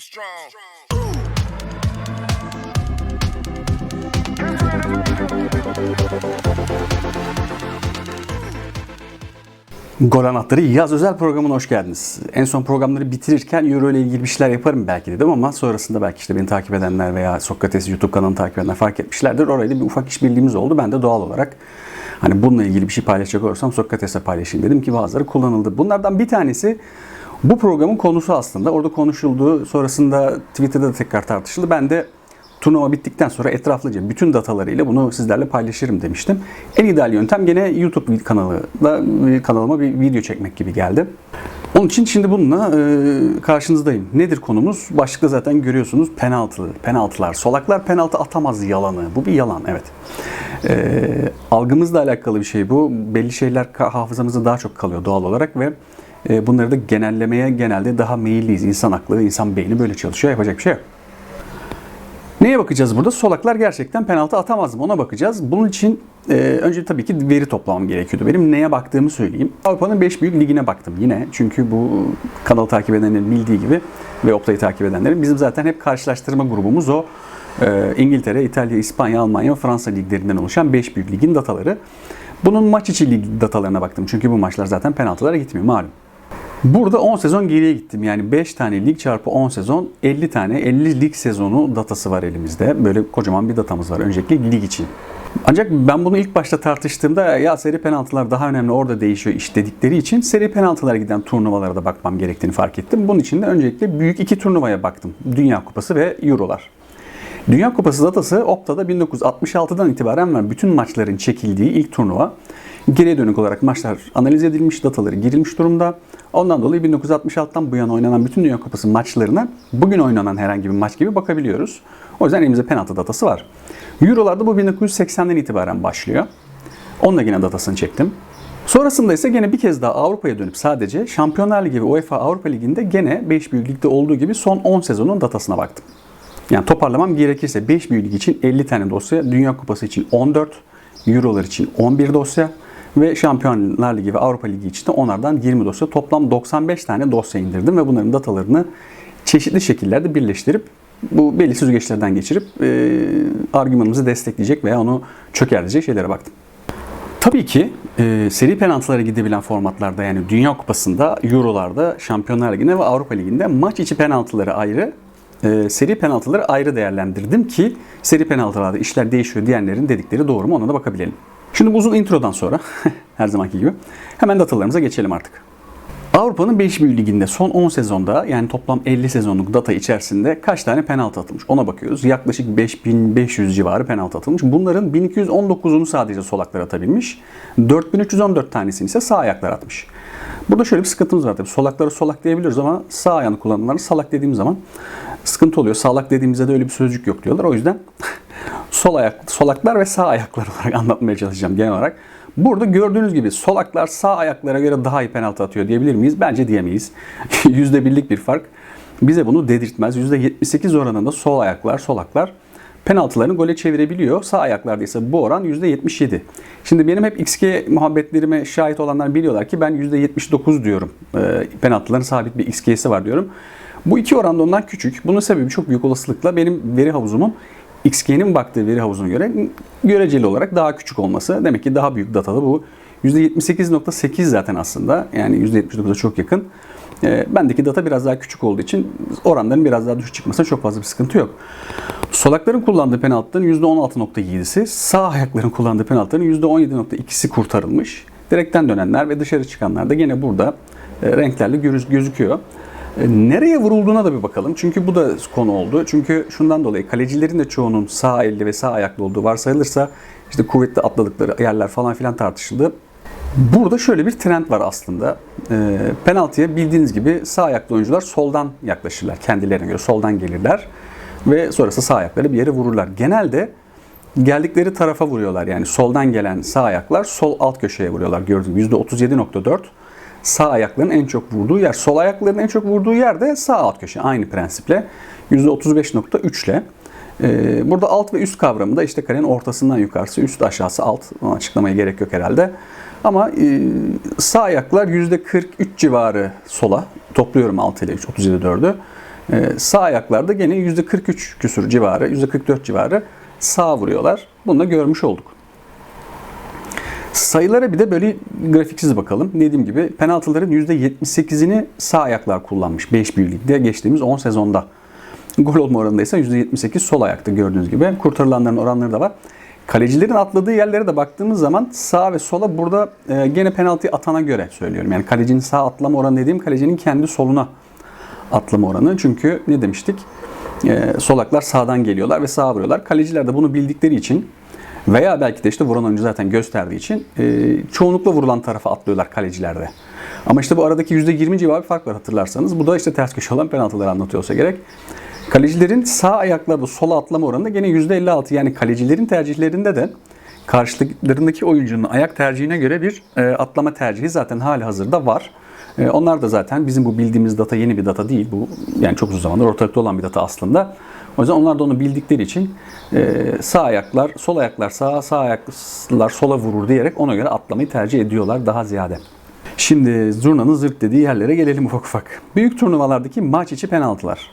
be strong. Gol Anahtarı yaz özel programına hoş geldiniz. En son programları bitirirken Euro ile ilgili bir şeyler yaparım belki dedim ama sonrasında belki işte beni takip edenler veya Sokrates YouTube kanalını takip edenler fark etmişlerdir. Orayla bir ufak işbirliğimiz oldu. Ben de doğal olarak hani bununla ilgili bir şey paylaşacak olursam Sokrates'e paylaşayım dedim ki bazıları kullanıldı. Bunlardan bir tanesi bu programın konusu aslında. Orada konuşuldu. Sonrasında Twitter'da da tekrar tartışıldı. Ben de turnuva bittikten sonra etraflıca bütün datalarıyla bunu sizlerle paylaşırım demiştim. En ideal yöntem gene YouTube kanalında kanalıma bir video çekmek gibi geldi. Onun için şimdi bununla e, karşınızdayım. Nedir konumuz? Başlıkta zaten görüyorsunuz penaltı, penaltılar. Solaklar penaltı atamaz yalanı. Bu bir yalan evet. E, algımızla alakalı bir şey bu. Belli şeyler hafızamızda daha çok kalıyor doğal olarak ve e, bunları da genellemeye genelde daha meyilliyiz. İnsan aklı, insan beyni böyle çalışıyor. Yapacak bir şey yok. Neye bakacağız burada? Solaklar gerçekten penaltı atamaz mı? Ona bakacağız. Bunun için e, önce tabii ki veri toplamam gerekiyordu. Benim neye baktığımı söyleyeyim. Avrupa'nın 5 büyük ligine baktım yine. Çünkü bu kanalı takip edenlerin bildiği gibi ve Opta'yı takip edenlerin bizim zaten hep karşılaştırma grubumuz o. E, İngiltere, İtalya, İspanya, Almanya, Fransa liglerinden oluşan 5 büyük ligin dataları. Bunun maç içi lig datalarına baktım. Çünkü bu maçlar zaten penaltılara gitmiyor malum. Burada 10 sezon geriye gittim. Yani 5 tane lig çarpı 10 sezon 50 tane 50 lig sezonu datası var elimizde. Böyle kocaman bir datamız var öncelikle lig için. Ancak ben bunu ilk başta tartıştığımda ya seri penaltılar daha önemli orada değişiyor iş dedikleri için seri penaltılara giden turnuvalara da bakmam gerektiğini fark ettim. Bunun için de öncelikle büyük iki turnuvaya baktım. Dünya Kupası ve Eurolar. Dünya Kupası datası Opta'da 1966'dan itibaren var. Bütün maçların çekildiği ilk turnuva. Geriye dönük olarak maçlar analiz edilmiş, dataları girilmiş durumda. Ondan dolayı 1966'dan bu yana oynanan bütün Dünya Kupası maçlarına bugün oynanan herhangi bir maç gibi bakabiliyoruz. O yüzden elimizde penaltı datası var. Eurolarda bu 1980'den itibaren başlıyor. Onunla yine datasını çektim. Sonrasında ise gene bir kez daha Avrupa'ya dönüp sadece Şampiyonlar Ligi ve UEFA Avrupa Ligi'nde gene 5 büyük ligde olduğu gibi son 10 sezonun datasına baktım. Yani toparlamam gerekirse 5 büyük lig için 50 tane dosya, Dünya Kupası için 14, Eurolar için 11 dosya ve Şampiyonlar Ligi ve Avrupa Ligi için de onlardan 20 dosya. Toplam 95 tane dosya indirdim ve bunların datalarını çeşitli şekillerde birleştirip bu belli süzgeçlerden geçirip e, argümanımızı destekleyecek veya onu çökertecek şeylere baktım. Tabii ki e, seri penaltılara gidebilen formatlarda yani Dünya Kupası'nda, Euro'larda, Şampiyonlar Ligi'nde ve Avrupa Ligi'nde maç içi penaltıları ayrı, e, seri penaltıları ayrı değerlendirdim ki seri penaltılarda işler değişiyor diyenlerin dedikleri doğru mu ona da bakabilelim. Şimdi bu uzun introdan sonra her zamanki gibi hemen datalarımıza geçelim artık. Avrupa'nın 5 büyük liginde son 10 sezonda yani toplam 50 sezonluk data içerisinde kaç tane penaltı atılmış ona bakıyoruz. Yaklaşık 5500 civarı penaltı atılmış. Bunların 1219'unu sadece solaklar atabilmiş. 4314 tanesini ise sağ ayaklar atmış. Burada şöyle bir sıkıntımız var tabii. Solakları solak diyebiliyoruz ama sağ ayağını kullananları salak dediğim zaman sıkıntı oluyor. Salak dediğimizde de öyle bir sözcük yok diyorlar. O yüzden sol ayak, solaklar ve sağ ayaklar olarak anlatmaya çalışacağım genel olarak. Burada gördüğünüz gibi solaklar sağ ayaklara göre daha iyi penaltı atıyor diyebilir miyiz? Bence diyemeyiz. %1'lik bir fark bize bunu dedirtmez. %78 oranında sol ayaklar, solaklar penaltılarını gole çevirebiliyor. Sağ ayaklarda ise bu oran %77. Şimdi benim hep XG muhabbetlerime şahit olanlar biliyorlar ki ben %79 diyorum. E, penaltıların sabit bir XG'si var diyorum. Bu iki oran da ondan küçük. Bunun sebebi çok büyük olasılıkla benim veri havuzumun XG'nin baktığı veri havuzuna göre göreceli olarak daha küçük olması. Demek ki daha büyük datalı bu. %78.8 zaten aslında. Yani %79'a çok yakın. E, bendeki data biraz daha küçük olduğu için oranların biraz daha düşük çıkmasına çok fazla bir sıkıntı yok. Solakların kullandığı penaltıların %16.7'si, sağ ayakların kullandığı penaltıların %17.2'si kurtarılmış. Direkten dönenler ve dışarı çıkanlar da gene burada e, renklerle gözüküyor. E, Nereye vurulduğuna da bir bakalım. Çünkü bu da konu oldu. Çünkü şundan dolayı kalecilerin de çoğunun sağ elli ve sağ ayaklı olduğu varsayılırsa işte kuvvetli atladıkları yerler falan filan tartışıldı. Burada şöyle bir trend var aslında. E, penaltıya bildiğiniz gibi sağ ayaklı oyuncular soldan yaklaşırlar. Kendilerine göre soldan gelirler. Ve sonrası sağ ayakları bir yere vururlar. Genelde geldikleri tarafa vuruyorlar. Yani soldan gelen sağ ayaklar sol alt köşeye vuruyorlar. Gördüğünüz gibi %37.4 sağ ayakların en çok vurduğu yer. Sol ayakların en çok vurduğu yer de sağ alt köşe. Aynı prensiple. %35.3 ile. Ee, burada alt ve üst kavramı da işte karenin ortasından yukarısı, üst aşağısı alt. Açıklamaya gerek yok herhalde. Ama e, sağ ayaklar %43 civarı sola. Topluyorum 6 ile 3, 37 4'ü. Ee, sağ ayaklarda gene %43 küsur civarı, %44 civarı sağ vuruyorlar. Bunu da görmüş olduk. Sayılara bir de böyle grafiksiz bakalım. Dediğim gibi penaltıların %78'ini sağ ayaklar kullanmış 5 birlikte geçtiğimiz 10 sezonda. Gol olma oranında ise %78 sol ayakta gördüğünüz gibi. Kurtarılanların oranları da var. Kalecilerin atladığı yerlere de baktığımız zaman sağ ve sola burada e, gene penaltı atana göre söylüyorum. Yani kalecinin sağ atlama oranı dediğim kalecinin kendi soluna atlama oranı. Çünkü ne demiştik? E, solaklar sağdan geliyorlar ve sağa vuruyorlar. Kaleciler de bunu bildikleri için veya belki de işte vuran oyuncu zaten gösterdiği için e, çoğunlukla vurulan tarafa atlıyorlar kalecilerde. Ama işte bu aradaki %20 civarı bir fark var hatırlarsanız. Bu da işte ters köşe olan penaltıları anlatıyorsa gerek. Kalecilerin sağ ayaklarda sola atlama oranı da gene %56. Yani kalecilerin tercihlerinde de karşılıklarındaki oyuncunun ayak tercihine göre bir e, atlama tercihi zaten hali hazırda var. E, onlar da zaten bizim bu bildiğimiz data yeni bir data değil. Bu yani çok uzun zamandır ortalıkta olan bir data aslında. O yüzden onlar da onu bildikleri için e, sağ ayaklar, sol ayaklar sağa, sağ ayaklar sola vurur diyerek ona göre atlamayı tercih ediyorlar daha ziyade. Şimdi zurnanın zırt dediği yerlere gelelim ufak ufak. Büyük turnuvalardaki maç içi penaltılar.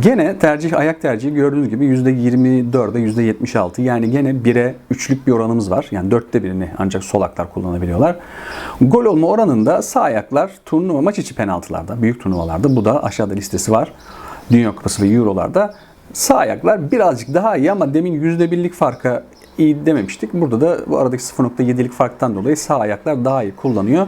Gene tercih ayak tercihi gördüğünüz gibi %24'e %76 yani gene 1'e 3'lük bir oranımız var. Yani dörtte birini ancak sol ayaklar kullanabiliyorlar. Gol olma oranında sağ ayaklar turnuva maç içi penaltılarda, büyük turnuvalarda bu da aşağıda listesi var. Dünya Kupası ve Euro'larda sağ ayaklar birazcık daha iyi ama demin %1'lik farka iyi dememiştik. Burada da bu aradaki 0.7'lik farktan dolayı sağ ayaklar daha iyi kullanıyor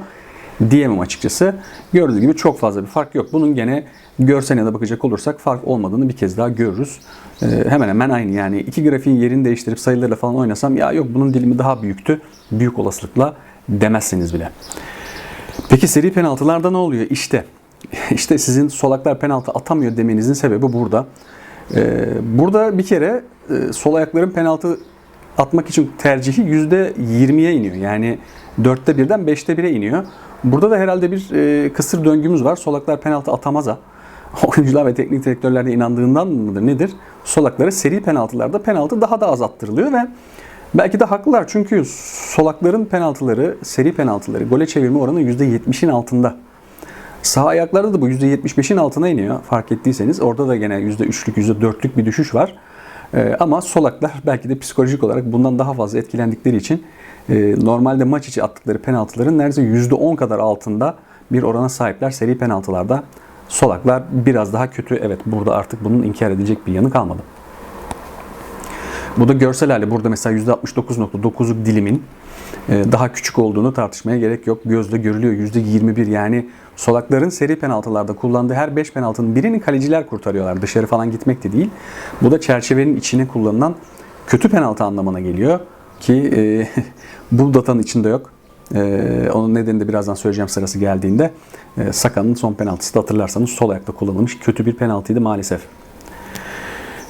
diyemem açıkçası. Gördüğünüz gibi çok fazla bir fark yok. Bunun gene görseline de bakacak olursak fark olmadığını bir kez daha görürüz. Ee, hemen hemen aynı yani iki grafiğin yerini değiştirip sayılarla falan oynasam ya yok bunun dilimi daha büyüktü. Büyük olasılıkla demezsiniz bile. Peki seri penaltılarda ne oluyor? İşte işte sizin solaklar penaltı atamıyor demenizin sebebi burada. Ee, burada bir kere e, sol ayakların penaltı atmak için tercihi %20'ye iniyor. Yani 4'te birden 5'te 1'e iniyor. Burada da herhalde bir e, kısır döngümüz var. Solaklar penaltı atamaza. Oyuncular ve teknik direktörler de inandığından mıdır nedir? Solakları seri penaltılarda penaltı daha da az attırılıyor ve belki de haklılar. Çünkü solakların penaltıları, seri penaltıları, gole çevirme oranı %70'in altında. Sağ ayaklarda da bu %75'in altına iniyor fark ettiyseniz. Orada da gene %3'lük, %4'lük bir düşüş var. Ee, ama solaklar belki de psikolojik olarak bundan daha fazla etkilendikleri için e, normalde maç içi attıkları penaltıların neredeyse %10 kadar altında bir orana sahipler seri penaltılarda. Solaklar biraz daha kötü. Evet burada artık bunun inkar edilecek bir yanı kalmadı. Bu da görsel hali. Burada mesela %69.9'luk dilimin daha küçük olduğunu tartışmaya gerek yok. Gözle görülüyor %21 yani solakların seri penaltılarda kullandığı her 5 penaltının birini kaleciler kurtarıyorlar. Dışarı falan gitmek de değil. Bu da çerçevenin içine kullanılan kötü penaltı anlamına geliyor ki e, bu datanın içinde yok. E, onun nedenini de birazdan söyleyeceğim sırası geldiğinde. E, Saka'nın son penaltısı da hatırlarsanız sol ayakta kullanılmış kötü bir penaltıydı maalesef.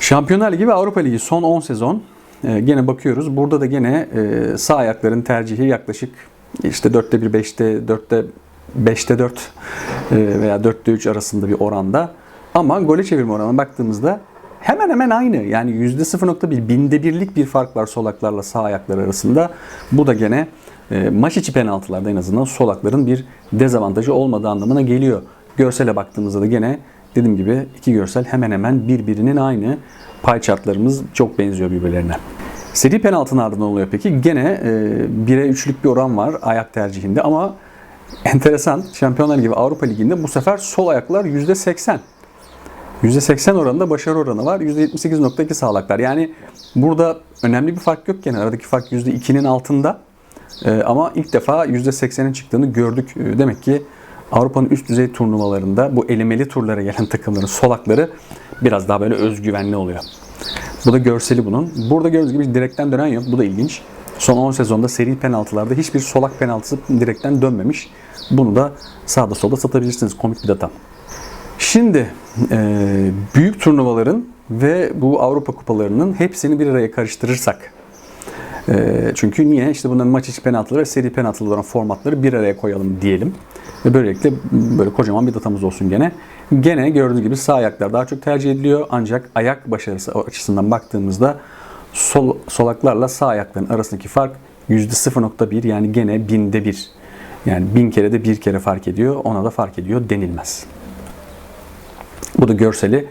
Şampiyonlar Ligi ve Avrupa Ligi son 10 sezon e, gene bakıyoruz. Burada da gene e, sağ ayakların tercihi yaklaşık işte 4'te 1, 5'te 4'te 5'te 4 e, veya 4'te 3 arasında bir oranda. Ama gole çevirme oranına baktığımızda hemen hemen aynı. Yani %0.1 binde birlik bir fark var solaklarla sağ ayaklar arasında. Bu da gene e, maç içi penaltılarda en azından solakların bir dezavantajı olmadığı anlamına geliyor. Görsele baktığımızda da gene dediğim gibi iki görsel hemen hemen birbirinin aynı. Pay chartlarımız çok benziyor birbirlerine. Seri penaltı ardından oluyor peki? Gene e, 1'e 3'lük bir oran var ayak tercihinde ama enteresan Şampiyonlar gibi Avrupa Ligi'nde bu sefer sol ayaklar %80. %80 oranında başarı oranı var. %78.2 sağlaklar. Yani burada önemli bir fark yok gene. Aradaki fark %2'nin altında. Ee, ama ilk defa %80'in çıktığını gördük. Ee, demek ki Avrupa'nın üst düzey turnuvalarında bu elemeli turlara gelen takımların solakları biraz daha böyle özgüvenli oluyor. Bu da görseli bunun. Burada gördüğünüz gibi direkten dönen yok. Bu da ilginç. Son 10 sezonda seri penaltılarda hiçbir solak penaltısı direkten dönmemiş. Bunu da sağda solda satabilirsiniz. Komik bir data. Şimdi e, büyük turnuvaların ve bu Avrupa kupalarının hepsini bir araya karıştırırsak e, çünkü niye? İşte bunların maç içi penaltıları ve seri penaltıları olan formatları bir araya koyalım diyelim. Ve böylelikle böyle kocaman bir datamız olsun gene. Gene gördüğünüz gibi sağ ayaklar daha çok tercih ediliyor. Ancak ayak başarısı açısından baktığımızda sol, solaklarla sağ ayakların arasındaki fark %0.1 yani gene binde bir. Yani bin kere de bir kere fark ediyor. Ona da fark ediyor denilmez. Bu da görseli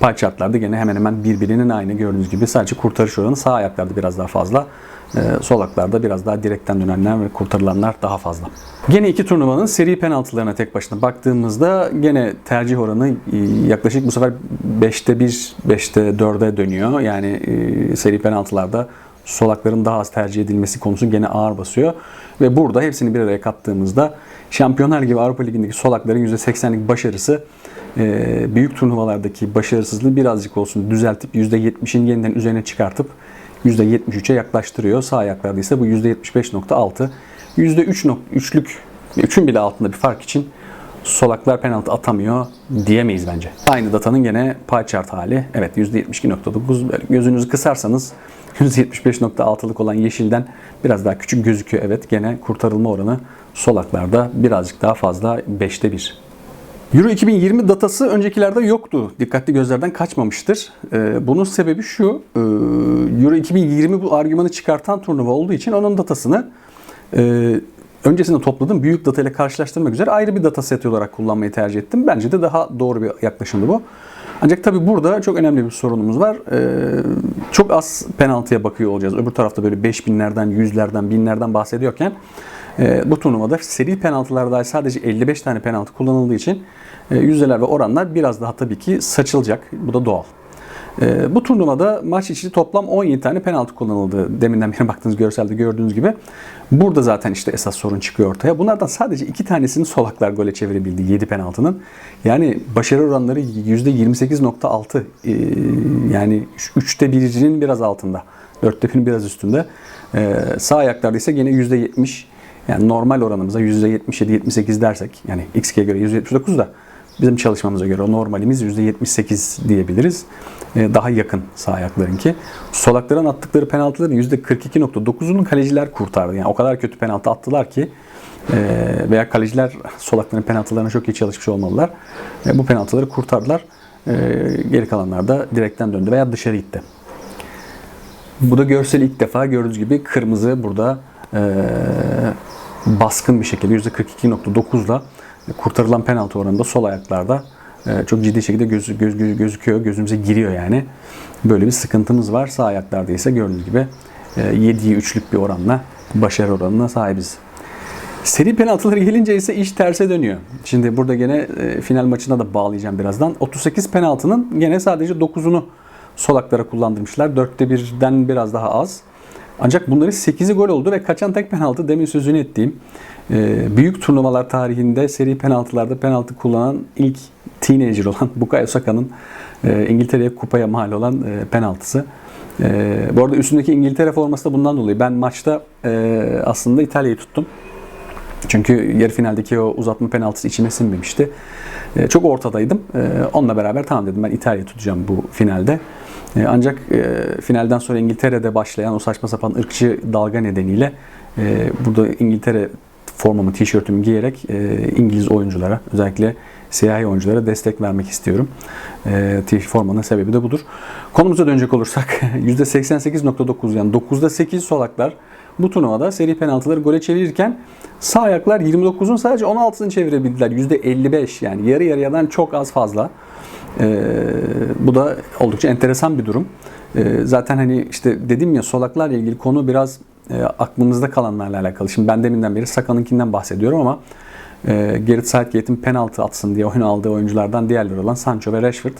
pie chartlarda gene hemen hemen birbirinin aynı gördüğünüz gibi sadece kurtarış oranı sağ ayaklarda biraz daha fazla. Ee, sol ayaklarda biraz daha direkten dönenler ve kurtarılanlar daha fazla. Gene iki turnuvanın seri penaltılarına tek başına baktığımızda gene tercih oranı e, yaklaşık bu sefer 5'te 1, 5'te 4'e dönüyor. Yani e, seri penaltılarda solakların daha az tercih edilmesi konusu gene ağır basıyor. Ve burada hepsini bir araya kattığımızda Şampiyonlar gibi Avrupa Ligi'ndeki solakların %80'lik başarısı e, büyük turnuvalardaki başarısızlığı birazcık olsun düzeltip %70'in yeniden üzerine çıkartıp %73'e yaklaştırıyor. Sağ ayaklarda ise bu %75.6. %3.3'lük 3'ün bile altında bir fark için solaklar penaltı atamıyor diyemeyiz bence. Aynı datanın gene pie chart hali. Evet %72.9 Böyle gözünüzü kısarsanız %75.6'lık olan yeşilden biraz daha küçük gözüküyor. Evet gene kurtarılma oranı solaklarda birazcık daha fazla 5'te 1. Euro 2020 datası öncekilerde yoktu. Dikkatli gözlerden kaçmamıştır. Ee, bunun sebebi şu. E, Euro 2020 bu argümanı çıkartan turnuva olduğu için onun datasını e, öncesinde topladığım büyük data ile karşılaştırmak üzere ayrı bir data seti olarak kullanmayı tercih ettim. Bence de daha doğru bir yaklaşımdı bu. Ancak tabii burada çok önemli bir sorunumuz var. Ee, çok az penaltıya bakıyor olacağız. Öbür tarafta böyle 5000'lerden, 100'lerden, binlerden bahsediyorken e, bu turnuvada seri penaltılarda sadece 55 tane penaltı kullanıldığı için e, yüzdeler ve oranlar biraz daha tabii ki saçılacak. Bu da doğal. E, bu turnuvada maç içi toplam 17 tane penaltı kullanıldı. Deminden beri baktığınız görselde gördüğünüz gibi. Burada zaten işte esas sorun çıkıyor ortaya. Bunlardan sadece iki tanesini solaklar gole çevirebildi 7 penaltının. Yani başarı oranları %28.6. E, yani 3'te birinin biraz altında. 4'te birinin biraz üstünde. E, sağ ayaklarda ise yine %70 yani normal oranımıza %77-78 dersek yani XG'ye göre %79 da bizim çalışmamıza göre o normalimiz %78 diyebiliriz. Ee, daha yakın sağ ayaklarınki. Solakların attıkları penaltıların %42.9'unu kaleciler kurtardı. Yani o kadar kötü penaltı attılar ki e, veya kaleciler solakların penaltılarına çok iyi çalışmış olmalılar. E, bu penaltıları kurtardılar. E, geri kalanlar da direkten döndü veya dışarı gitti. Bu da görsel ilk defa gördüğünüz gibi kırmızı burada e, baskın bir şekilde %42.9'la kurtarılan penaltı oranında sol ayaklarda e, çok ciddi şekilde göz, göz, göz, gözüküyor, gözümüze giriyor yani. Böyle bir sıkıntımız var. Sağ ayaklarda ise gördüğünüz gibi 7'yi e, 3'lük bir oranla başarı oranına sahibiz. Seri penaltıları gelince ise iş terse dönüyor. Şimdi burada gene e, final maçına da bağlayacağım birazdan. 38 penaltının gene sadece 9'unu solaklara kullandırmışlar. 4'te birden biraz daha az. Ancak bunların 8'i gol oldu ve kaçan tek penaltı demin sözünü ettiğim e, büyük turnuvalar tarihinde seri penaltılarda penaltı kullanan ilk teenager olan Bukayo Saka'nın e, İngiltere'ye kupaya mal olan e, penaltısı. Bu arada üstündeki İngiltere forması da bundan dolayı. Ben maçta aslında İtalya'yı tuttum. Çünkü yarı finaldeki o uzatma penaltısı içime sinmemişti. Çok ortadaydım. Onunla beraber tamam dedim ben İtalya'yı tutacağım bu finalde. E, ancak e, finalden sonra İngiltere'de başlayan o saçma sapan ırkçı dalga nedeniyle e, burada İngiltere formamı, tişörtümü giyerek İngiliz oyunculara, özellikle siyahi oyunculara destek vermek istiyorum. E, formanın sebebi de budur. Konumuza dönecek olursak %88.9 yani 9'da 8 solaklar bu turnuvada seri penaltıları gole çevirirken sağ ayaklar 29'un sadece 16'sını çevirebildiler. %55 yani yarı yarıyadan çok az fazla. E, bu da oldukça enteresan bir durum. E, zaten hani işte dedim ya solaklarla ilgili konu biraz e, aklımızda kalanlarla alakalı. Şimdi ben deminden beri Saka'nınkinden bahsediyorum ama e, Gareth Southgate'in penaltı atsın diye oyun aldığı oyunculardan diğerleri olan Sancho ve Rashford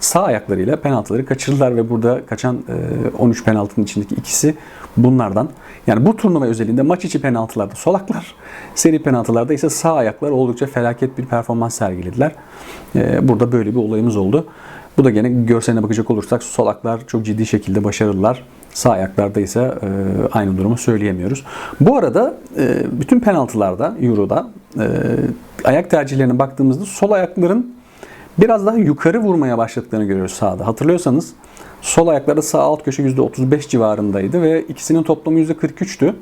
sağ ayaklarıyla penaltıları kaçırdılar ve burada kaçan e, 13 penaltının içindeki ikisi bunlardan. Yani bu turnuva özelinde maç içi penaltılarda solaklar, seri penaltılarda ise sağ ayaklar oldukça felaket bir performans sergilediler. E, burada böyle bir olayımız oldu. Bu da gene görseline bakacak olursak solaklar çok ciddi şekilde başarılılar. Sağ ayaklarda ise e, aynı durumu söyleyemiyoruz. Bu arada e, bütün penaltılarda Euro'da e, ayak tercihlerine baktığımızda sol ayakların biraz daha yukarı vurmaya başladıklarını görüyoruz sağda. Hatırlıyorsanız sol ayaklarda sağ alt köşe %35 civarındaydı ve ikisinin toplamı %43'tü.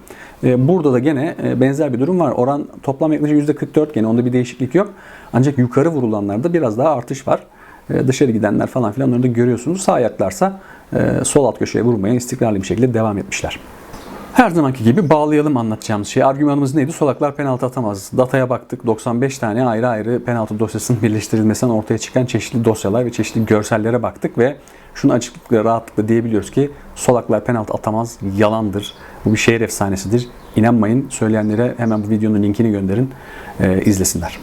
E, burada da gene e, benzer bir durum var. Oran toplam yaklaşık %44 gene onda bir değişiklik yok. Ancak yukarı vurulanlarda biraz daha artış var. E, dışarı gidenler falan filan onları da görüyorsunuz. Sağ ayaklarsa sol alt köşeye vurmaya istikrarlı bir şekilde devam etmişler. Her zamanki gibi bağlayalım anlatacağımız şey. Argümanımız neydi? Solaklar penaltı atamaz. Dataya baktık. 95 tane ayrı ayrı penaltı dosyasının birleştirilmesinden ortaya çıkan çeşitli dosyalar ve çeşitli görsellere baktık ve şunu açıklıkla rahatlıkla diyebiliyoruz ki solaklar penaltı atamaz. Yalandır. Bu bir şehir efsanesidir. İnanmayın. Söyleyenlere hemen bu videonun linkini gönderin. e, izlesinler.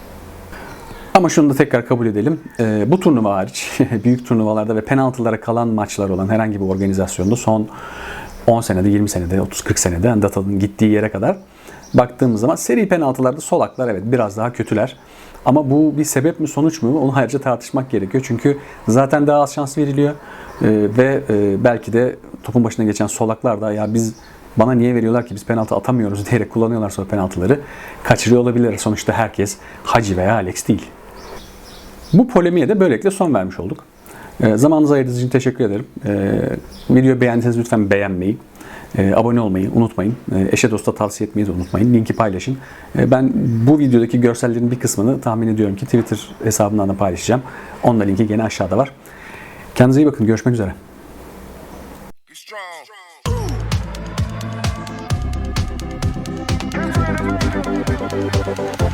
Ama şunu da tekrar kabul edelim. Ee, bu turnuva hariç büyük turnuvalarda ve penaltılara kalan maçlar olan herhangi bir organizasyonda son 10 senede, 20 senede, 30-40 senede yani gittiği yere kadar baktığımız zaman seri penaltılarda solaklar evet biraz daha kötüler. Ama bu bir sebep mi sonuç mu onu ayrıca tartışmak gerekiyor. Çünkü zaten daha az şans veriliyor Ee, ve e, belki de topun başına geçen solaklar da ya biz bana niye veriyorlar ki biz penaltı atamıyoruz diyerek kullanıyorlar sonra penaltıları. Kaçırıyor olabilir. Sonuçta herkes Hacı veya Alex değil. Bu polemiğe de böylelikle son vermiş olduk. E, zamanınızı ayırdığınız için teşekkür ederim. E, videoyu beğendiyseniz lütfen beğenmeyi, e, abone olmayı unutmayın. E, eşe dosta tavsiye etmeyi de unutmayın. Linki paylaşın. Ben bu videodaki görsellerin bir kısmını tahmin ediyorum ki Twitter hesabından da paylaşacağım. Onun da linki gene aşağıda var. Kendinize iyi bakın. Görüşmek üzere. Get ready.